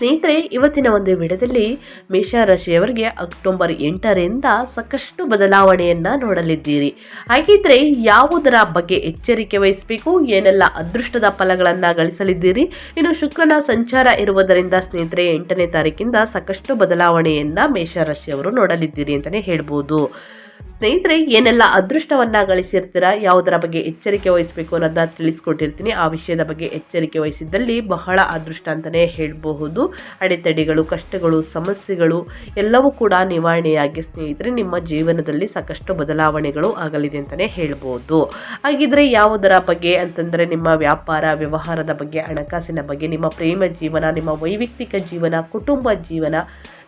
ಸ್ನೇಹಿತರೆ, ಇವತ್ತಿನ ಒಂದು ವಿಡಿಯೋದಲ್ಲಿ ಮೇಷರಾಶಿಯವರಿಗೆ ಅಕ್ಟೋಬರ್ ಎಂಟರಿಂದ ಸಾಕಷ್ಟು ಬದಲಾವಣೆಯನ್ನು ನೋಡಲಿದ್ದೀರಿ. ಹಾಗಿದ್ರೆ ಯಾವುದರ ಬಗ್ಗೆ ಎಚ್ಚರಿಕೆ ವಹಿಸಬೇಕು, ಏನೆಲ್ಲ ಅದೃಷ್ಟದ ಫಲಗಳನ್ನು ಗಳಿಸಲಿದ್ದೀರಿ, ಇನ್ನು ಶುಕ್ರನ ಸಂಚಾರ ಇರುವುದರಿಂದ ಸ್ನೇಹಿತರೆ, ಎಂಟನೇ ತಾರೀಕಿಂದ ಸಾಕಷ್ಟು ಬದಲಾವಣೆಯನ್ನು ಮೇಷರಾಶಿಯವರು ನೋಡಲಿದ್ದೀರಿ ಅಂತಲೇ ಹೇಳ್ಬೋದು. ಸ್ನೇಹಿತರೆ, ಏನೆಲ್ಲ ಅದೃಷ್ಟವನ್ನ ಗಳಿಸಿರ್ತೀರ, ಯಾವುದರ ಬಗ್ಗೆ ಎಚ್ಚರಿಕೆ ವಹಿಸಬೇಕು ಅನ್ನೋದನ್ನ ತಿಳಿಸ್ಕೊಟ್ಟಿರ್ತೀನಿ. ಆ ವಿಷಯದ ಬಗ್ಗೆ ಎಚ್ಚರಿಕೆ ವಹಿಸಿದ್ದಲ್ಲಿ ಬಹಳ ಅದೃಷ್ಟ ಅಂತಲೇ ಹೇಳಬಹುದು. ಅಡೆತಡೆಗಳು, ಕಷ್ಟಗಳು, ಸಮಸ್ಯೆಗಳು ಎಲ್ಲವೂ ಕೂಡ ನಿವಾರಣೆಯಾಗಿ ಸ್ನೇಹಿತರೆ, ನಿಮ್ಮ ಜೀವನದಲ್ಲಿ ಸಾಕಷ್ಟು ಬದಲಾವಣೆಗಳು ಆಗಲಿದೆ ಅಂತಲೇ ಹೇಳ್ಬೋದು ಹಾಗಿದ್ರೆ ಯಾವುದರ ಬಗ್ಗೆ ಅಂತಂದರೆ, ನಿಮ್ಮ ವ್ಯಾಪಾರ, ವ್ಯವಹಾರದ ಬಗ್ಗೆ, ಹಣಕಾಸಿನ ಬಗ್ಗೆ, ನಿಮ್ಮ ಪ್ರೇಮ ಜೀವನ, ನಿಮ್ಮ ವೈಯಕ್ತಿಕ ಜೀವನ, ಕುಟುಂಬ ಜೀವನ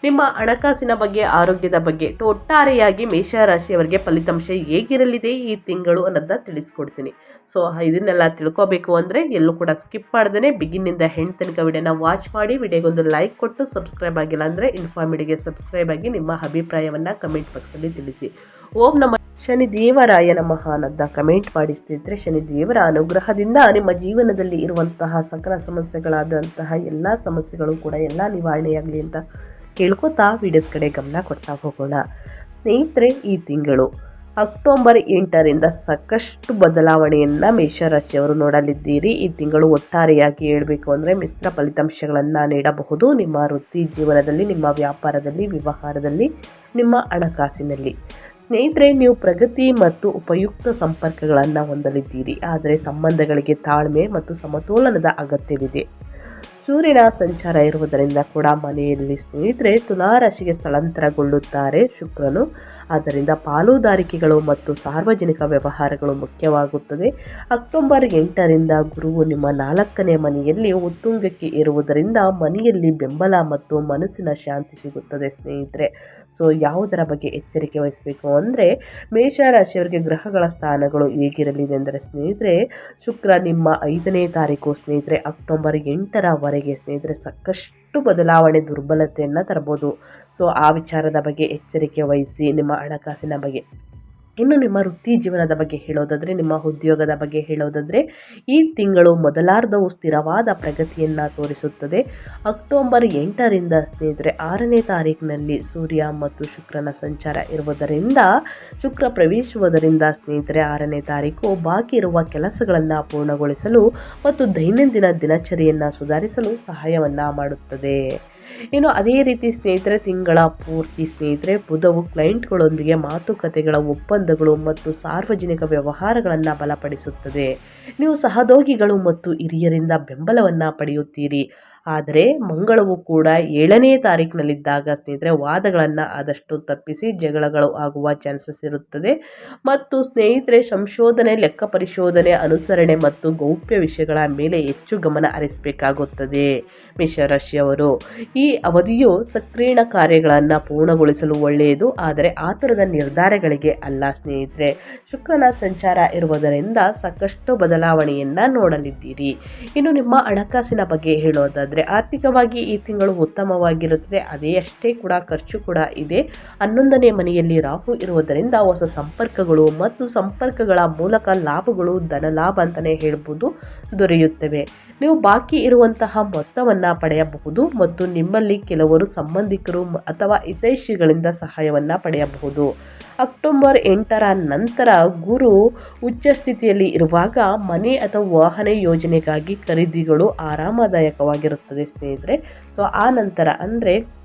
ನಿಮ್ಮ ಹಣಕಾಸಿನ ಬಗ್ಗೆ, ಆರೋಗ್ಯದ ಬಗ್ಗೆ ಒಟ್ಟಾರೆಯಾಗಿ ಮೇಷರಾಶಿಯವರಿಗೆ ಫಲಿತಾಂಶ ಹೇಗಿರಲಿದೆ ಈ ತಿಂಗಳು ಅನ್ನೋದನ್ನ ತಿಳಿಸ್ಕೊಡ್ತೀನಿ. ಸೊ ಇದನ್ನೆಲ್ಲ ತಿಳ್ಕೊಬೇಕು ಅಂದರೆ ಎಲ್ಲೂ ಕೂಡ ಸ್ಕಿಪ್ ಮಾಡ್ದೇ ಬಿಗಿನಿಂದ ಹೆಣ್ಣು ತನಕ ವಿಡಿಯೋನ ವಾಚ್ ಮಾಡಿ, ವಿಡಿಯೋಗೊಂದು ಲೈಕ್ ಕೊಟ್ಟು, ಸಬ್ಸ್ಕ್ರೈಬ್ ಆಗಿಲ್ಲ ಅಂದರೆ ಇನ್ಫಾರ್ಮಿಡಿಗೆ ಸಬ್ಸ್ಕ್ರೈಬ್ ಆಗಿ ನಿಮ್ಮ ಅಭಿಪ್ರಾಯವನ್ನು ಕಮೆಂಟ್ ಬಾಕ್ಸಲ್ಲಿ ತಿಳಿಸಿ. ಓಂ ನಮ್ಮ ಶನಿ ದೇವರಾಯ ನಮಃ ಅನ್ನೋದನ್ನ ಕಮೆಂಟ್ ಮಾಡಿಸ್ತಿದ್ರೆ ಶನಿ ದೇವರ ಅನುಗ್ರಹದಿಂದ ನಿಮ್ಮ ಜೀವನದಲ್ಲಿ ಇರುವಂತಹ ಸಕಲ ಸಮಸ್ಯೆಗಳಾದಂತಹ ಎಲ್ಲ ಸಮಸ್ಯೆಗಳು ಕೂಡ ಎಲ್ಲ ನಿವಾರಣೆಯಾಗಲಿ ಅಂತ ಕೇಳ್ಕೊತಾ ವಿಡಿಯೋದ ಕಡೆ ಗಮನ ಕೊಡ್ತಾ ಹೋಗೋಣ. ಸ್ನೇಹಿತರೆ, ಈ ತಿಂಗಳು ಅಕ್ಟೋಬರ್ ಎಂಟರಿಂದ ಸಾಕಷ್ಟು ಬದಲಾವಣೆಯನ್ನು ಮೇಷರಾಶಿಯವರು ನೋಡಲಿದ್ದೀರಿ. ಈ ತಿಂಗಳು ಒಟ್ಟಾರೆಯಾಗಿ ಹೇಳಬೇಕು ಅಂದರೆ ಮಿಶ್ರ ಫಲಿತಾಂಶಗಳನ್ನು ನೀಡಬಹುದು. ನಿಮ್ಮ ವೃತ್ತಿ ಜೀವನದಲ್ಲಿ, ನಿಮ್ಮ ವ್ಯಾಪಾರದಲ್ಲಿ, ವ್ಯವಹಾರದಲ್ಲಿ, ನಿಮ್ಮ ಹಣಕಾಸಿನಲ್ಲಿ. ಸ್ನೇಹಿತರೆ, ನೀವು ಪ್ರಗತಿ ಮತ್ತು ಉಪಯುಕ್ತ ಸಂಪರ್ಕಗಳನ್ನು ಹೊಂದಲಿದ್ದೀರಿ. ಆದರೆ ಸಂಬಂಧಗಳಿಗೆ ತಾಳ್ಮೆ ಮತ್ತು ಸಮತೋಲನದ ಅಗತ್ಯವಿದೆ. ಸೂರ್ಯನ ಸಂಚಾರ ಇರುವುದರಿಂದ ಕೂಡ ಮನೆಯಲ್ಲಿ ಸ್ನೇಹಿತರೆ ತುಲಾರಾಶಿಗೆ ಸ್ಥಳಾಂತರಗೊಳ್ಳುತ್ತಾರೆ ಶುಕ್ರನು. ಆದ್ದರಿಂದ ಪಾಲುದಾರಿಕೆಗಳು ಮತ್ತು ಸಾರ್ವಜನಿಕ ವ್ಯವಹಾರಗಳು ಮುಖ್ಯವಾಗುತ್ತದೆ. ಅಕ್ಟೋಬರ್ ಎಂಟರಿಂದ ಗುರುವು ನಿಮ್ಮ ನಾಲ್ಕನೇ ಮನೆಯಲ್ಲಿ ಉತ್ತುಂಗಕ್ಕೆ ಇರುವುದರಿಂದ ಮನೆಯಲ್ಲಿ ಬೆಂಬಲ ಮತ್ತು ಮನಸ್ಸಿನ ಶಾಂತಿ ಸಿಗುತ್ತದೆ, ಸ್ನೇಹಿತರೆ. ಸೊ, ಯಾವುದರ ಬಗ್ಗೆ ಎಚ್ಚರಿಕೆ ವಹಿಸಬೇಕು ಅಂದರೆ ಮೇಷರಾಶಿಯವರಿಗೆ ಗ್ರಹಗಳ ಸ್ಥಾನಗಳು ಹೇಗಿರಲಿದೆ ಅಂದರೆ, ಸ್ನೇಹಿತರೆ, ಶುಕ್ರ ನಿಮ್ಮ ಐದನೇ ತಾರೀಕು, ಸ್ನೇಹಿತರೆ, ಅಕ್ಟೋಬರ್ ಎಂಟರವರೆಗೆ, ಸ್ನೇಹಿತರೆ, ಸಾಕಷ್ಟು ಬದಲಾವಣೆ ದುರ್ಬಲತೆಯನ್ನು ತರಬಹುದು ಸೊ ಆ ವಿಚಾರದ ಬಗ್ಗೆ ಎಚ್ಚರಿಕೆ ವಹಿಸಿ ನಿಮ್ಮ ಹಣಕಾಸಿನ ಬಗ್ಗೆ. ಇನ್ನು ನಿಮ್ಮ ವೃತ್ತಿ ಜೀವನದ ಬಗ್ಗೆ ಹೇಳೋದಾದರೆ, ನಿಮ್ಮ ಉದ್ಯೋಗದ ಬಗ್ಗೆ ಹೇಳೋದಾದರೆ, ಈ ತಿಂಗಳು ಮೊದಲಾರ್ಧವು ಸ್ಥಿರವಾದ ಪ್ರಗತಿಯನ್ನು ತೋರಿಸುತ್ತದೆ. ಅಕ್ಟೋಬರ್ ಎಂಟರಿಂದ ಸ್ನೇಹಿತರೆ, ಆರನೇ ತಾರೀಕಿನಲ್ಲಿ ಸೂರ್ಯ ಮತ್ತು ಶುಕ್ರನ ಸಂಚಾರ ಇರುವುದರಿಂದ, ಶುಕ್ರ ಪ್ರವೇಶುವುದರಿಂದ ಸ್ನೇಹಿತರೆ, ಆರನೇ ತಾರೀಕು ಬಾಕಿ ಇರುವ ಕೆಲಸಗಳನ್ನು ಪೂರ್ಣಗೊಳಿಸಲು ಮತ್ತು ದೈನಂದಿನ ದಿನಚರಿಯನ್ನು ಸುಧಾರಿಸಲು ಸಹಾಯವನ್ನು ಮಾಡುತ್ತದೆ. ಇನ್ನು ಅದೇ ರೀತಿ ಸ್ನೇಹಿತರೆ, ತಿಂಗಳ ಪೂರ್ತಿ ಸ್ನೇಹಿತರೆ, ಬುಧವು ಕ್ಲೈಂಟ್ಗಳೊಂದಿಗೆ ಮಾತುಕತೆಗಳ ಒಪ್ಪಂದಗಳು ಮತ್ತು ಸಾರ್ವಜನಿಕ ವ್ಯವಹಾರಗಳನ್ನು ಬಲಪಡಿಸುತ್ತದೆ. ನೀವು ಸಹದೋಗಿಗಳು ಮತ್ತು ಹಿರಿಯರಿಂದ ಬೆಂಬಲವನ್ನು ಪಡೆಯುತ್ತೀರಿ. ಆದರೆ ಮಂಗಳವು ಕೂಡ ಏಳನೇ ತಾರೀಕಿನಲ್ಲಿದ್ದಾಗ ಸ್ನೇಹಿತರೆ, ವಾದಗಳನ್ನು ಆದಷ್ಟು ತಪ್ಪಿಸಿ ಜಗಳಗಳು ಆಗುವ ಚಾನ್ಸಸ್ ಇರುತ್ತದೆ. ಮತ್ತು ಸ್ನೇಹಿತರೆ, ಸಂಶೋಧನೆ, ಲೆಕ್ಕ ಪರಿಶೋಧನೆ, ಅನುಸರಣೆ ಮತ್ತು ಗೌಪ್ಯ ವಿಷಯಗಳ ಮೇಲೆ ಹೆಚ್ಚು ಗಮನ ಹರಿಸಬೇಕಾಗುತ್ತದೆ ಮೇಷರಾಶಿಯವರು ಈ ಅವಧಿಯು ಸಕ್ರಿಯ ಕಾರ್ಯಗಳನ್ನು ಪೂರ್ಣಗೊಳಿಸಲು ಒಳ್ಳೆಯದು, ಆದರೆ ಆತುರದ ನಿರ್ಧಾರಗಳಿಗೆ ಅಲ್ಲ ಸ್ನೇಹಿತರೆ. ಶುಕ್ರನ ಸಂಚಾರ ಇರುವುದರಿಂದ ಸಾಕಷ್ಟು ಬದಲಾವಣೆಯನ್ನು ನೋಡಲಿದ್ದೀರಿ. ಇನ್ನು ನಿಮ್ಮ ಹಣಕಾಸಿನ ಬಗ್ಗೆ ಹೇಳೋದಾದರೆ ಆರ್ಥಿಕವಾಗಿ ಈ ತಿಂಗಳು ಉತ್ತಮವಾಗಿರುತ್ತದೆ. ಅದೇ ಅಷ್ಟೇ ಕೂಡ ಖರ್ಚು ಕೂಡ ಇದೆ. ಹನ್ನೊಂದನೇ ಮನೆಯಲ್ಲಿ ರಾಹು ಇರುವುದರಿಂದ ಹೊಸ ಸಂಪರ್ಕಗಳು ಮತ್ತು ಸಂಪರ್ಕಗಳ ಮೂಲಕ ಲಾಭಗಳು ಧನ ಲಾಭ ಅಂತಲೇ ಹೇಳ್ಬೋದು ದೊರೆಯುತ್ತವೆ. ನೀವು ಬಾಕಿ ಇರುವಂತಹ ಮೊತ್ತವನ್ನು ಪಡೆಯಬಹುದು ಮತ್ತು ನಿಮ್ಮಲ್ಲಿ ಕೆಲವರು ಸಂಬಂಧಿಕರು ಅಥವಾ ಹಿತೈಷಿಗಳಿಂದ ಸಹಾಯವನ್ನು ಪಡೆಯಬಹುದು. ಅಕ್ಟೋಬರ್ ಎಂಟರ ನಂತರ ಗುರು ಉಚ್ಚ ಸ್ಥಿತಿಯಲ್ಲಿ ಇರುವಾಗ ಮನೆ ಅಥವಾ ವಾಹನ ಯೋಜನೆಗಾಗಿ ಖರೀದಿಗಳು ಆರಾಮದಾಯಕವಾಗಿರುತ್ತದೆ ಸ್ನೇಹಿತರೆ. ಸೊ ಆ ನಂತರ ಅಂದರೆ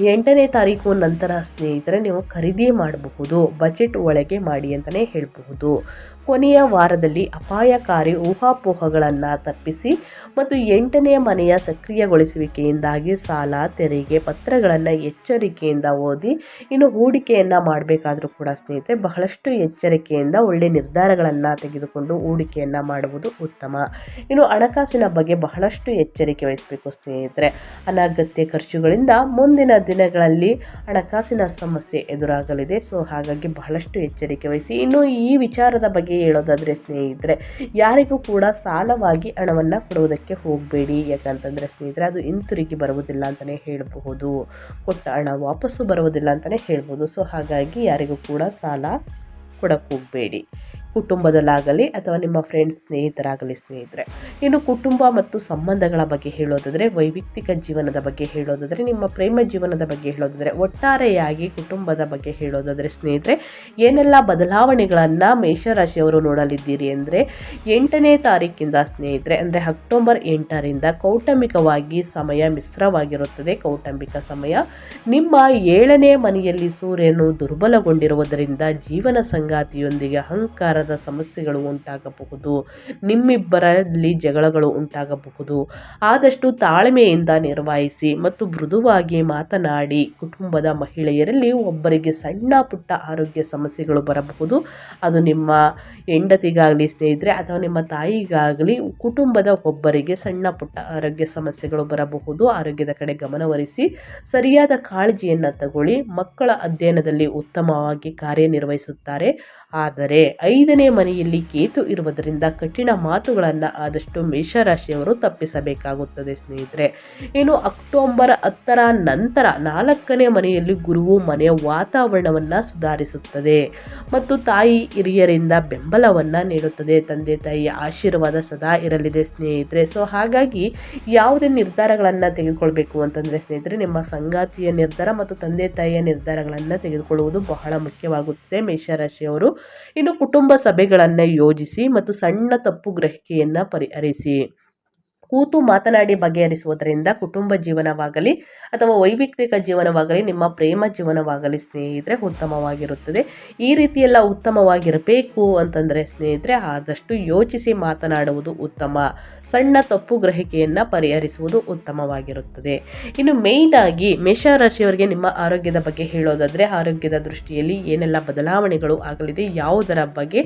ಎಂಟನೇ ತಾರೀಕು ನಂತರ ಸ್ನೇಹಿತರೆ, ನೀವು ಖರೀದಿ ಮಾಡಬಹುದು, ಬಜೆಟ್ ಒಳಗೆ ಮಾಡಿ ಅಂತಲೇ ಹೇಳಬಹುದು. ಕೊನೆಯ ವಾರದಲ್ಲಿ ಅಪಾಯಕಾರಿ ಊಹಾಪೋಹಗಳನ್ನು ತಪ್ಪಿಸಿ ಮತ್ತು ಎಂಟನೆಯ ಮನೆಯ ಸಕ್ರಿಯಗೊಳಿಸುವಿಕೆಯಿಂದಾಗಿ ಸಾಲ, ತೆರಿಗೆ, ಪತ್ರಗಳನ್ನು ಎಚ್ಚರಿಕೆಯಿಂದ ಓದಿ, ಇನ್ನು ಹೂಡಿಕೆಯನ್ನು ಮಾಡಬೇಕಾದರೂ ಕೂಡ ಸ್ನೇಹಿತರೆ, ಬಹಳಷ್ಟು ಎಚ್ಚರಿಕೆಯಿಂದ ಒಳ್ಳೆಯ ನಿರ್ಧಾರಗಳನ್ನು ತೆಗೆದುಕೊಂಡು ಹೂಡಿಕೆಯನ್ನು ಮಾಡುವುದು ಉತ್ತಮ. ಇನ್ನು ಹಣಕಾಸಿನ ಬಗ್ಗೆ ಬಹಳಷ್ಟು ಎಚ್ಚರಿಕೆ ವಹಿಸಬೇಕು ಸ್ನೇಹಿತರೆ. ಅನಗತ್ಯ ಖರ್ಚುಗಳಿಂದ ಮುಂದಿನ ದಿನಗಳಲ್ಲಿ ಹಣಕಾಸಿನ ಸಮಸ್ಯೆ ಎದುರಾಗಲಿದೆ. ಸೊ, ಹಾಗಾಗಿ ಬಹಳಷ್ಟು ಎಚ್ಚರಿಕೆ ವಹಿಸಿ. ಇನ್ನು ಈ ವಿಚಾರದ ಬಗ್ಗೆ ಬಗ್ಗೆ ಹೇಳೋದಾದರೆ ಸ್ನೇಹಿತರೆ, ಯಾರಿಗೂ ಕೂಡ ಸಾಲವಾಗಿ ಹಣವನ್ನು ಕೊಡುವುದಕ್ಕೆ ಹೋಗಬೇಡಿ. ಯಾಕಂತಂದರೆ ಸ್ನೇಹಿತರೆ, ಅದು ಹಿಂತಿರುಗಿ ಬರುವುದಿಲ್ಲ ಅಂತಲೇ ಹೇಳಬಹುದು. ಕೊಟ್ಟ ಹಣ ವಾಪಸ್ಸು ಬರುವುದಿಲ್ಲ ಅಂತಲೇ ಹೇಳ್ಬೋದು ಸೊ ಹಾಗಾಗಿ ಯಾರಿಗೂ ಕೂಡ ಸಾಲ ಕೊಡಕ್ಕೆ ಹೋಗಬೇಡಿ. ಕುಟುಂಬದಲ್ಲಾಗಲಿ ಅಥವಾ ನಿಮ್ಮ ಫ್ರೆಂಡ್ಸ್ ಸ್ನೇಹಿತರಾಗಲಿ, ಸ್ನೇಹಿತರೆ. ಇನ್ನು ಕುಟುಂಬ ಮತ್ತು ಸಂಬಂಧಗಳ ಬಗ್ಗೆ ಹೇಳೋದಾದರೆ, ವೈಯಕ್ತಿಕ ಜೀವನದ ಬಗ್ಗೆ ಹೇಳೋದಾದರೆ, ನಿಮ್ಮ ಪ್ರೇಮ ಜೀವನದ ಬಗ್ಗೆ ಹೇಳೋದಾದರೆ, ಒಟ್ಟಾರೆಯಾಗಿ ಕುಟುಂಬದ ಬಗ್ಗೆ ಹೇಳೋದಾದರೆ, ಸ್ನೇಹಿತರೆ, ಏನೆಲ್ಲ ಬದಲಾವಣೆಗಳನ್ನು ಮೇಷರಾಶಿಯವರು ನೋಡಲಿದ್ದೀರಿ ಅಂದರೆ, ಎಂಟನೇ ತಾರೀಕಿಂದ ಸ್ನೇಹಿತರೆ, ಅಂದರೆ ಅಕ್ಟೋಬರ್ ಎಂಟರಿಂದ ಕೌಟುಂಬಿಕವಾಗಿ ಸಮಯ ಮಿಶ್ರವಾಗಿರುತ್ತದೆ. ಕೌಟುಂಬಿಕ ಸಮಯ, ನಿಮ್ಮ ಏಳನೇ ಮನೆಯಲ್ಲಿ ಸೂರ್ಯನು ದುರ್ಬಲಗೊಂಡಿರುವುದರಿಂದ ಜೀವನ ಸಂಗಾತಿಯೊಂದಿಗೆ ಅಹಂಕಾರದ ಸಮಸ್ಯೆಗಳು ಉಂಟಾಗಬಹುದು, ನಿಮ್ಮಿಬ್ಬರಲ್ಲಿ ಜಗಳಗಳು ಉಂಟಾಗಬಹುದು. ಆದಷ್ಟು ತಾಳ್ಮೆಯಿಂದ ನಿರ್ವಹಿಸಿ ಮತ್ತು ಮೃದುವಾಗಿ ಮಾತನಾಡಿ, ಕುಟುಂಬದ ಮಹಿಳೆಯರಲ್ಲಿ ಒಬ್ಬರಿಗೆ ಸಣ್ಣ ಪುಟ್ಟ ಆರೋಗ್ಯ ಸಮಸ್ಯೆಗಳು ಬರಬಹುದು. ಅದು ನಿಮ್ಮ ಹೆಂಡತಿಗಾಗಲಿ, ಸ್ನೇಹಿತರೆ, ಅಥವಾ ನಿಮ್ಮ ತಾಯಿಗಾಗಲಿ, ಕುಟುಂಬದ ಒಬ್ಬರಿಗೆ ಸಣ್ಣ ಪುಟ್ಟ ಆರೋಗ್ಯ ಸಮಸ್ಯೆಗಳು ಬರಬಹುದು. ಆರೋಗ್ಯದ ಕಡೆ ಗಮನವರಿಸಿ ಸರಿಯಾದ ಕಾಳಜಿಯನ್ನು ತಗೊಳ್ಳಿ. ಮಕ್ಕಳ ಅಧ್ಯಯನದಲ್ಲಿ ಉತ್ತಮವಾಗಿ ಕಾರ್ಯನಿರ್ವಹಿಸುತ್ತಾರೆ. ಆದರೆ ಐದನೇ ಮನೆಯಲ್ಲಿ ಕೇತು ಇರುವುದರಿಂದ ಕಠಿಣ ಮಾತುಗಳನ್ನು ಆದಷ್ಟು ಮೇಷರಾಶಿಯವರು ತಪ್ಪಿಸಬೇಕಾಗುತ್ತದೆ ಸ್ನೇಹಿತರೆ. ಇನ್ನು ಅಕ್ಟೋಬರ್ ಹತ್ತರ ನಂತರ ನಾಲ್ಕನೇ ಮನೆಯಲ್ಲಿ ಗುರುವು ಮನೆಯ ವಾತಾವರಣವನ್ನು ಸುಧಾರಿಸುತ್ತದೆ ಮತ್ತು ತಾಯಿ ಹಿರಿಯರಿಂದ ಬೆಂಬಲವನ್ನು ನೀಡುತ್ತದೆ. ತಂದೆ ತಾಯಿಯ ಆಶೀರ್ವಾದ ಸದಾ ಇರಲಿದೆ ಸ್ನೇಹಿತರೆ. ಸೊ ಹಾಗಾಗಿ ಯಾವುದೇ ನಿರ್ಧಾರಗಳನ್ನು ತೆಗೆದುಕೊಳ್ಬೇಕು ಅಂತಂದರೆ ಸ್ನೇಹಿತರೆ, ನಿಮ್ಮ ಸಂಗಾತಿಯ ನಿರ್ಧಾರ ಮತ್ತು ತಂದೆ ತಾಯಿಯ ನಿರ್ಧಾರಗಳನ್ನು ತೆಗೆದುಕೊಳ್ಳುವುದು ಬಹಳ ಮುಖ್ಯವಾಗುತ್ತದೆ ಮೇಷರಾಶಿಯವರು. ಇನ್ನು ಕುಟುಂಬ ಸಭೆಗಳನ್ನು ಯೋಜಿಸಿ ಮತ್ತು ಸಣ್ಣ ತಪ್ಪು ಗ್ರಹಿಕೆಯನ್ನು ಪರಿಹರಿಸಿ. ಕೂತು ಮಾತನಾಡಿ ಬಗೆಹರಿಸುವುದರಿಂದ ಕುಟುಂಬ ಜೀವನವಾಗಲಿ ಅಥವಾ ವೈಯಕ್ತಿಕ ಜೀವನವಾಗಲಿ, ನಿಮ್ಮ ಪ್ರೇಮ ಜೀವನವಾಗಲಿ ಸ್ನೇಹಿತರೆ ಉತ್ತಮವಾಗಿರುತ್ತದೆ. ಈ ರೀತಿಯೆಲ್ಲ ಉತ್ತಮವಾಗಿರಬೇಕು ಅಂತಂದರೆ ಸ್ನೇಹಿತರೆ ಆದಷ್ಟು ಯೋಚಿಸಿ ಮಾತನಾಡುವುದು ಉತ್ತಮ. ಸಣ್ಣ ತಪ್ಪು ಗ್ರಹಿಕೆಯನ್ನು ಪರಿಹರಿಸುವುದು ಉತ್ತಮವಾಗಿರುತ್ತದೆ. ಇನ್ನು ಮೇಯ್ನಾಗಿ ಮೇಷರಾಶಿಯವರಿಗೆ ನಿಮ್ಮ ಆರೋಗ್ಯದ ಬಗ್ಗೆ ಹೇಳೋದಾದರೆ ಆರೋಗ್ಯದ ದೃಷ್ಟಿಯಲ್ಲಿ ಏನೆಲ್ಲ ಬದಲಾವಣೆಗಳು ಆಗಲಿದೆ, ಯಾವುದರ ಬಗ್ಗೆ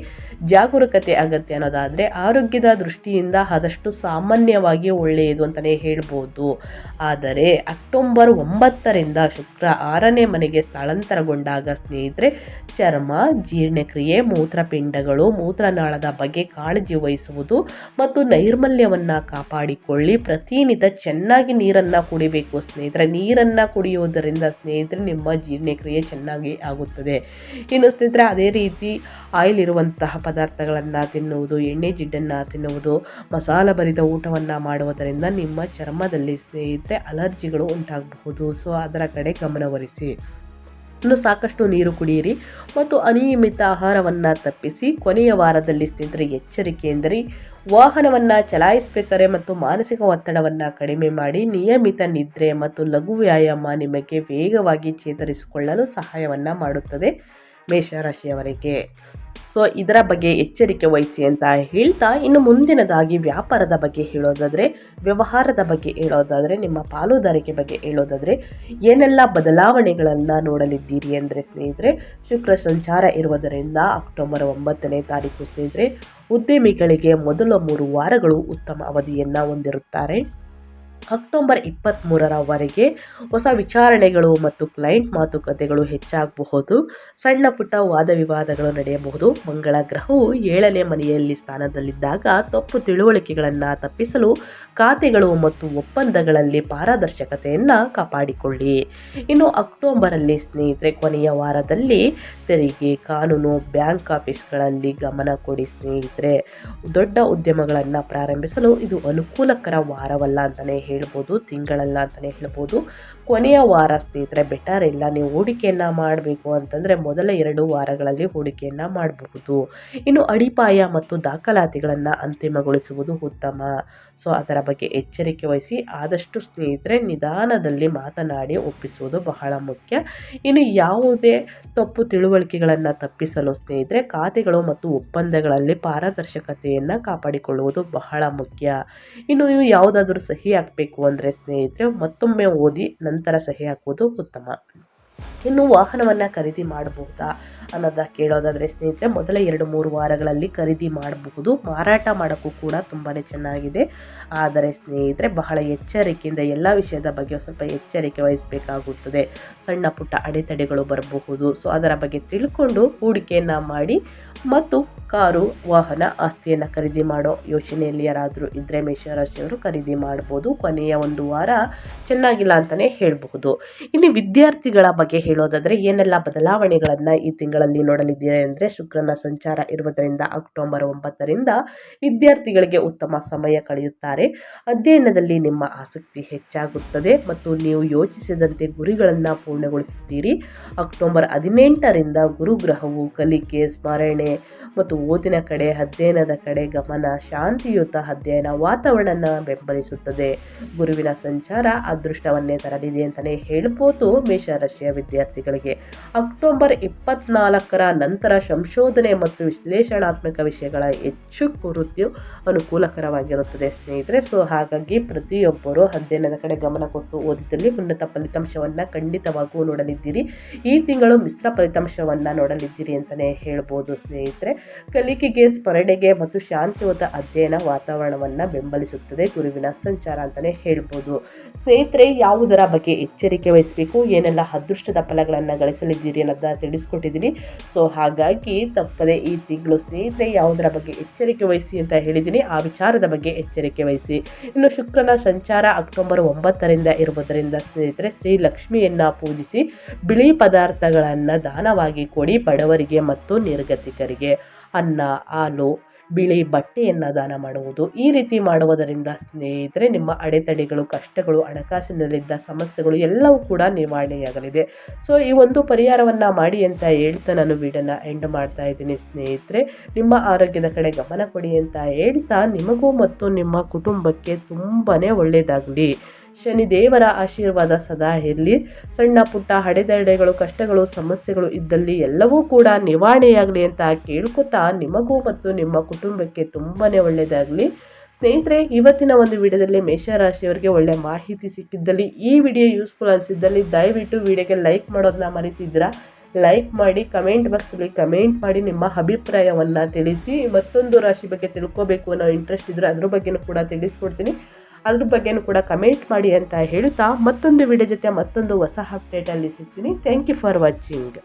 ಜಾಗರೂಕತೆ ಅಗತ್ಯ ಅನ್ನೋದಾದರೆ ಆರೋಗ್ಯದ ದೃಷ್ಟಿಯಿಂದ ಆದಷ್ಟು ಸಾಮಾನ್ಯವಾಗಿ ಒಳ್ಳೆಯದು ಅಂತಲೇ ಹೇಳ್ಬೋದು. ಆದರೆ ಅಕ್ಟೋಬರ್ ಒಂಬತ್ತರಿಂದ ಶುಕ್ರ ಆರನೇ ಮನೆಗೆ ಸ್ಥಳಾಂತರಗೊಂಡಾಗ ಸ್ನೇಹಿತರೆ, ಚರ್ಮ, ಜೀರ್ಣಕ್ರಿಯೆ, ಮೂತ್ರಪಿಂಡಗಳು, ಮೂತ್ರನಾಳದ ಬಗ್ಗೆ ಕಾಳಜಿ ವಹಿಸುವುದು ಮತ್ತು ನೈರ್ಮಲ್ಯವನ್ನು ಕಾಪಾಡಿಕೊಳ್ಳಿ. ಪ್ರತಿನಿತ್ಯ ಚೆನ್ನಾಗಿ ನೀರನ್ನು ಕುಡಿಬೇಕು ಸ್ನೇಹಿತರೆ. ನೀರನ್ನು ಕುಡಿಯುವುದರಿಂದ ಸ್ನೇಹಿತರೆ ನಿಮ್ಮ ಜೀರ್ಣಕ್ರಿಯೆ ಚೆನ್ನಾಗಿ ಆಗುತ್ತದೆ. ಇನ್ನು ಸ್ನೇಹಿತರೆ, ಅದೇ ರೀತಿ ಆಯಿಲ್ ಇರುವಂತಹ ಪದಾರ್ಥಗಳನ್ನು ತಿನ್ನುವುದು, ಎಣ್ಣೆ ಜಿಡ್ಡನ್ನು ತಿನ್ನುವುದು ಮಸಾಲ ಭರಿತ ಊಟವನ್ನು ಮಾಡುವುದರಿಂದ ನಿಮ್ಮ ಚರ್ಮದಲ್ಲಿ ಸ್ನೇಹಿತರೆ ಅಲರ್ಜಿಗಳು ಉಂಟಾಗಬಹುದು. ಸೊ, ಅದರ ಕಡೆ ಗಮನವರಿಸಿ ಇನ್ನು ಸಾಕಷ್ಟು ನೀರು ಕುಡಿಯಿರಿ ಮತ್ತು ಅನಿಯಮಿತ ಆಹಾರವನ್ನು ತಪ್ಪಿಸಿ. ಕೊನೆಯ ವಾರದಲ್ಲಿ ಸ್ನೇಹಿತರೆ ಎಚ್ಚರಿಕೆ ಎಂದರೆ ವಾಹನವನ್ನು ಚಲಾಯಿಸಬೇಕಾದ್ರೆ ಮತ್ತು ಮಾನಸಿಕ ಒತ್ತಡವನ್ನು ಕಡಿಮೆ ಮಾಡಿ, ನಿಯಮಿತ ನಿದ್ರೆ ಮತ್ತು ಲಘು ವ್ಯಾಯಾಮ ನಿಮಗೆ ವೇಗವಾಗಿ ಚೇತರಿಸಿಕೊಳ್ಳಲು ಸಹಾಯವನ್ನು ಮಾಡುತ್ತದೆ. ಮೇಷರಾಶಿಯವರಿಗೆ. ಸೊ ಇದರ ಬಗ್ಗೆ ಎಚ್ಚರಿಕೆ ವಹಿಸಿ ಅಂತ ಹೇಳ್ತಾ, ಇನ್ನು ಮುಂದಿನದಾಗಿ ವ್ಯಾಪಾರದ ಬಗ್ಗೆ ಹೇಳೋದಾದರೆ, ವ್ಯವಹಾರದ ಬಗ್ಗೆ ಹೇಳೋದಾದರೆ, ನಿಮ್ಮ ಪಾಲುದಾರಿಕೆ ಬಗ್ಗೆ ಹೇಳೋದಾದರೆ, ಏನೆಲ್ಲ ಬದಲಾವಣೆಗಳನ್ನು ನೋಡಲಿದ್ದೀರಿ ಅಂದರೆ ಸ್ನೇಹಿತರೆ, ಶುಕ್ರ ಸಂಚಾರ ಇರುವುದರಿಂದ ಅಕ್ಟೋಬರ್ ಒಂಬತ್ತನೇ ತಾರೀಕು ಸ್ನೇಹಿತರೆ, ಉದ್ಯಮಿಗಳಿಗೆ ಮೊದಲ ಮೂರು ವಾರಗಳು ಉತ್ತಮ ಅವಧಿಯನ್ನು ಹೊಂದಿರುತ್ತಾರೆ. ಅಕ್ಟೋಬರ್ ಇಪ್ಪತ್ತ್ಮೂರರವರೆಗೆ ಹೊಸ ವಿಚಾರಣೆಗಳು ಮತ್ತು ಕ್ಲೈಂಟ್ ಮಾತುಕತೆಗಳು ಹೆಚ್ಚಾಗಬಹುದು. ಸಣ್ಣ ಪುಟ್ಟ ವಾದ ವಿವಾದಗಳು ನಡೆಯಬಹುದು. ಮಂಗಳ ಗ್ರಹವು ಏಳನೇ ಮನೆಯಲ್ಲಿ ಸ್ಥಾನದಲ್ಲಿದ್ದಾಗ ತಪ್ಪು ತಿಳುವಳಿಕೆಗಳನ್ನು ತಪ್ಪಿಸಲು ಖಾತೆಗಳು ಮತ್ತು ಒಪ್ಪಂದಗಳಲ್ಲಿ ಪಾರದರ್ಶಕತೆಯನ್ನು ಕಾಪಾಡಿಕೊಳ್ಳಿ. ಇನ್ನು ಅಕ್ಟೋಬರಲ್ಲಿ ಸ್ನೇಹಿತರೆ, ಕೊನೆಯ ವಾರದಲ್ಲಿ ತೆರಿಗೆ ಕಾನೂನು ಬ್ಯಾಂಕ್ ಆಫೀಸ್ಗಳಲ್ಲಿ ಗಮನ ಕೊಡಿ ಸ್ನೇಹಿತರೆ. ದೊಡ್ಡ ಉದ್ಯಮಗಳನ್ನು ಪ್ರಾರಂಭಿಸಲು ಇದು ಅನುಕೂಲಕರ ವಾರವಲ್ಲ ಅಂತಲೇ ಹೇಳ್ಬೋದು, ತಿಂಗಳಲ್ಲ ಅಂತಲೇ ಹೇಳ್ಬೋದು. ಕೊನೆಯ ವಾರ ಸ್ನೇಹಿತರೆ, ಬೆಟರ್ ಇಲ್ಲ. ನೀವು ಹೂಡಿಕೆಯನ್ನು ಮಾಡಬೇಕು ಅಂತಂದರೆ ಮೊದಲ ಎರಡು ವಾರಗಳಲ್ಲಿ ಹೂಡಿಕೆಯನ್ನು ಮಾಡಬಹುದು. ಇನ್ನು ಅಡಿಪಾಯ ಮತ್ತು ದಾಖಲಾತಿಗಳನ್ನು ಅಂತಿಮಗೊಳಿಸುವುದು ಉತ್ತಮ. ಸೊ, ಅದರ ಬಗ್ಗೆ ಎಚ್ಚರಿಕೆ ವಹಿಸಿ ಆದಷ್ಟು ಸ್ನೇಹಿತರೆ, ನಿಧಾನದಲ್ಲಿ ಮಾತನಾಡಿ ಒಪ್ಪಿಸುವುದು ಬಹಳ ಮುಖ್ಯ. ಇನ್ನು ಯಾವುದೇ ತಪ್ಪು ತಿಳುವಳಿಕೆಗಳನ್ನು ತಪ್ಪಿಸಲು ಸ್ನೇಹಿತರೆ, ಖಾತೆಗಳು ಮತ್ತು ಒಪ್ಪಂದಗಳಲ್ಲಿ ಪಾರದರ್ಶಕತೆಯನ್ನು ಕಾಪಾಡಿಕೊಳ್ಳುವುದು ಬಹಳ ಮುಖ್ಯ. ಇನ್ನು ನೀವು ಯಾವುದಾದ್ರೂ ಸಹಿ ಅಂದರೆ ಸ್ನೇಹಿತರೆ, ಮತ್ತೊಮ್ಮೆ ಓದಿ ನಂತರ ಸಹಿ ಹಾಕುವುದು ಉತ್ತಮ. ಇನ್ನು ವಾಹನವನ್ನು ಖರೀದಿ ಮಾಡಬಹುದಾ ಅನ್ನೋದ ಕೇಳೋದಾದರೆ ಸ್ನೇಹಿತರೆ, ಮೊದಲ ಎರಡು ಮೂರು ವಾರಗಳಲ್ಲಿ ಖರೀದಿ ಮಾಡಬಹುದು. ಮಾರಾಟ ಮಾಡೋಕ್ಕೂ ಕೂಡ ತುಂಬಾ ಚೆನ್ನಾಗಿದೆ. ಆದರೆ ಸ್ನೇಹಿತರೆ, ಬಹಳ ಎಚ್ಚರಿಕೆಯಿಂದ ಎಲ್ಲ ವಿಷಯದ ಬಗ್ಗೆ ಸ್ವಲ್ಪ ಎಚ್ಚರಿಕೆ ವಹಿಸಬೇಕಾಗುತ್ತದೆ. ಸಣ್ಣ ಪುಟ್ಟ ಅಡೆತಡೆಗಳು ಬರಬಹುದು. ಸೊ ಅದರ ಬಗ್ಗೆ ತಿಳ್ಕೊಂಡು ಹೂಡಿಕೆಯನ್ನು ಮಾಡಿ ಮತ್ತು ಕಾರು, ವಾಹನ ಆಸ್ತಿಯನ್ನು ಖರೀದಿ ಮಾಡೋ ಯೋಚನೆಯಲ್ಲಿ ಯಾರಾದರೂ ಇದ್ದರೆ ಮೇಷರಾಶಿಯವರು ಖರೀದಿ ಮಾಡ್ಬೋದು. ಕೊನೆಯ ಒಂದು ವಾರ ಚೆನ್ನಾಗಿಲ್ಲ ಅಂತಲೇ ಹೇಳಬಹುದು. ಇನ್ನು ವಿದ್ಯಾರ್ಥಿಗಳ ಬಗ್ಗೆ ಹೇಳೋದಾದರೆ ಏನೆಲ್ಲ ಬದಲಾವಣೆಗಳನ್ನು ಈ ತಿಂಗಳಲ್ಲಿ ನೋಡಲಿದ್ದೀರಿ ಅಂದರೆ ಶುಕ್ರನ ಸಂಚಾರ ಇರುವುದರಿಂದ ಅಕ್ಟೋಬರ್ ಒಂಬತ್ತರಿಂದ ವಿದ್ಯಾರ್ಥಿಗಳಿಗೆ ಉತ್ತಮ ಸಮಯ ಕಳೆಯುತ್ತಾರೆ. ಅಧ್ಯಯನದಲ್ಲಿ ನಿಮ್ಮ ಆಸಕ್ತಿ ಹೆಚ್ಚಾಗುತ್ತದೆ ಮತ್ತು ನೀವು ಯೋಚಿಸಿದಂತೆ ಗುರಿಗಳನ್ನು ಪೂರ್ಣಗೊಳಿಸುತ್ತೀರಿ. ಅಕ್ಟೋಬರ್ ಹದಿನೆಂಟರಿಂದ ಗುರುಗ್ರಹವು ಕಲಿಕೆ, ಸ್ಮರಣೆ ಮತ್ತು ಓದಿನ ಕಡೆ, ಅಧ್ಯಯನದ ಕಡೆ ಗಮನ ಶಾಂತಿಯುತ ಅಧ್ಯಯನ ವಾತಾವರಣ ಬೆಂಬಲಿಸುತ್ತದೆ. ಗುರುವಿನ ಸಂಚಾರ ಅದೃಷ್ಟವನ್ನೇ ತರಲಿದೆ ಅಂತಲೇ ಹೇಳ್ಬೋದು ಮೇಷರಾಶಿಯ ವಿದ್ಯಾರ್ಥಿಗಳಿಗೆ. ಅಕ್ಟೋಬರ್ ಇಪ್ಪತ್ನಾಲ್ಕರ ನಂತರ ಸಂಶೋಧನೆ ಮತ್ತು ವಿಶ್ಲೇಷಣಾತ್ಮಕ ವಿಷಯಗಳ ಹೆಚ್ಚು ಕುರಿತು ಅನುಕೂಲಕರವಾಗಿರುತ್ತದೆ ಸ್ನೇಹಿತರೆ. ಸೊ, ಹಾಗಾಗಿ ಪ್ರತಿಯೊಬ್ಬರು ಅಧ್ಯಯನದ ಕಡೆ ಗಮನ ಕೊಟ್ಟು ಓದಿದಲ್ಲಿ ಉನ್ನತ ಫಲಿತಾಂಶವನ್ನು ಖಂಡಿತವಾಗೂ ನೋಡಲಿದ್ದೀರಿ. ಈ ತಿಂಗಳು ಮಿಶ್ರ ಫಲಿತಾಂಶವನ್ನು ನೋಡಲಿದ್ದೀರಿ ಅಂತಲೇ ಹೇಳ್ಬೋದು ಸ್ನೇಹಿತರೆ. ಕಲಿಕೆಗೆ, ಸ್ಮರಣೆಗೆ ಮತ್ತು ಶಾಂತಿಯುತ ಅಧ್ಯಯನ ವಾತಾವರಣವನ್ನು ಬೆಂಬಲಿಸುತ್ತದೆ ಗುರುವಿನ ಸಂಚಾರ ಅಂತಲೇ ಹೇಳ್ಬೋದು. ಸ್ನೇಹಿತರೆ, ಯಾವುದರ ಬಗ್ಗೆ ಎಚ್ಚರಿಕೆ ವಹಿಸಬೇಕು, ಏನೆಲ್ಲ ಅದೃಷ್ಟದ ಫಲಗಳನ್ನು ಗಳಿಸಲಿದ್ದೀರಿ ಅನ್ನೋದನ್ನ ತಿಳಿಸ್ಕೊಟ್ಟಿದ್ದೀನಿ ಸೊ ಹಾಗಾಗಿ ತಪ್ಪದೆ ಈ ತಿಂಗಳು ಸ್ನೇಹಿತರೆ ಯಾವುದರ ಬಗ್ಗೆ ಎಚ್ಚರಿಕೆ ವಹಿಸಿ ಅಂತ ಹೇಳಿದ್ದೀನಿ ಆ ವಿಚಾರದ ಬಗ್ಗೆ ಎಚ್ಚರಿಕೆ ವಹಿಸಿ. ಇನ್ನು ಶುಕ್ರನ ಸಂಚಾರ ಅಕ್ಟೋಬರ್ ಒಂಬತ್ತರಿಂದ ಇರುವುದರಿಂದ ಸ್ನೇಹಿತರೆ, ಶ್ರೀ ಲಕ್ಷ್ಮಿಯನ್ನು ಪೂಜಿಸಿ ಬಿಳಿ ಪದಾರ್ಥಗಳನ್ನು ದಾನವಾಗಿ ಕೊಡಿ ಬಡವರಿಗೆ ಮತ್ತು ನಿರ್ಗತಿಕರಿಗೆ. ಅನ್ನ, ಹಾಲು, ಬಿಳಿ ಬಟ್ಟೆಯನ್ನು ದಾನ ಮಾಡುವುದು. ಈ ರೀತಿ ಮಾಡುವುದರಿಂದ ಸ್ನೇಹಿತರೆ, ನಿಮ್ಮ ಅಡೆತಡೆಗಳು, ಕಷ್ಟಗಳು, ಹಣಕಾಸಿನಲ್ಲಿದ್ದ ಸಮಸ್ಯೆಗಳು ಎಲ್ಲವೂ ಕೂಡ ನಿವಾರಣೆಯಾಗಲಿದೆ. ಸೊ ಈ ಒಂದು ಪರಿಹಾರವನ್ನು ಮಾಡಿ ಅಂತ ಹೇಳ್ತಾ ನಾನು ವೀಡನ್ನು ಎಂಡ್ ಮಾಡ್ತಾ ಇದ್ದೀನಿ ಸ್ನೇಹಿತರೆ. ನಿಮ್ಮ ಆರೋಗ್ಯದ ಕಡೆ ಗಮನ ಕೊಡಿ ಅಂತ ಹೇಳ್ತಾ ನಿಮಗೂ ಮತ್ತು ನಿಮ್ಮ ಕುಟುಂಬಕ್ಕೆ ತುಂಬಾ ಒಳ್ಳೆಯದಾಗಲಿ ಶನಿದೇವರ ಆಶೀರ್ವಾದ ಸದಾ ಇರಲಿ. ಸಣ್ಣ ಪುಟ್ಟ ಹಡೆದಡೆಗಳು, ಕಷ್ಟಗಳು, ಸಮಸ್ಯೆಗಳು ಇದ್ದಲ್ಲಿ ಎಲ್ಲವೂ ಕೂಡ ನಿವಾರಣೆಯಾಗಲಿ ಅಂತ ಕೇಳ್ಕೊತಾ ನಿಮಗೂ ಮತ್ತು ನಿಮ್ಮ ಕುಟುಂಬಕ್ಕೆ ತುಂಬಾ ಒಳ್ಳೆಯದಾಗಲಿ. ಸ್ನೇಹಿತರೆ, ಇವತ್ತಿನ ಒಂದು ವಿಡಿಯೋದಲ್ಲಿ ಮೇಷರಾಶಿಯವರಿಗೆ ಒಳ್ಳೆ ಮಾಹಿತಿ ಸಿಕ್ಕಿದ್ದಲ್ಲಿ ಈ ವಿಡಿಯೋ ಯೂಸ್ಫುಲ್ ಅನಿಸಿದ್ದಲ್ಲಿ ದಯವಿಟ್ಟು ವಿಡಿಯೋಗೆ ಲೈಕ್ ಮಾಡೋದನ್ನ ಮರಿತಿದ್ದೀರಾ? ಲೈಕ್ ಮಾಡಿ ಕಮೆಂಟ್ ಬಾಕ್ಸಲ್ಲಿ ಕಮೆಂಟ್ ಮಾಡಿ ನಿಮ್ಮ ಅಭಿಪ್ರಾಯವನ್ನು ತಿಳಿಸಿ ಮತ್ತೊಂದು ರಾಶಿ ಬಗ್ಗೆ ತಿಳ್ಕೋಬೇಕು ಅನ್ನೋ ಇಂಟ್ರೆಸ್ಟ್ ಇದ್ದರೆ ಅದ್ರ ಬಗ್ಗೆನೂ ಕೂಡ ತಿಳಿಸ್ಕೊಡ್ತೀನಿ. ಅದ್ರ ಬಗ್ಗೆನೂ ಕೂಡ ಕಮೆಂಟ್ ಮಾಡಿ ಅಂತ ಹೇಳ್ತಾ ಮತ್ತೊಂದು ವಿಡಿಯೋ ಜೊತೆ ಮತ್ತೊಂದು ಹೊಸ ಅಪ್ಡೇಟಲ್ಲಿ ಸಿಗ್ತೀನಿ. Thank you for watching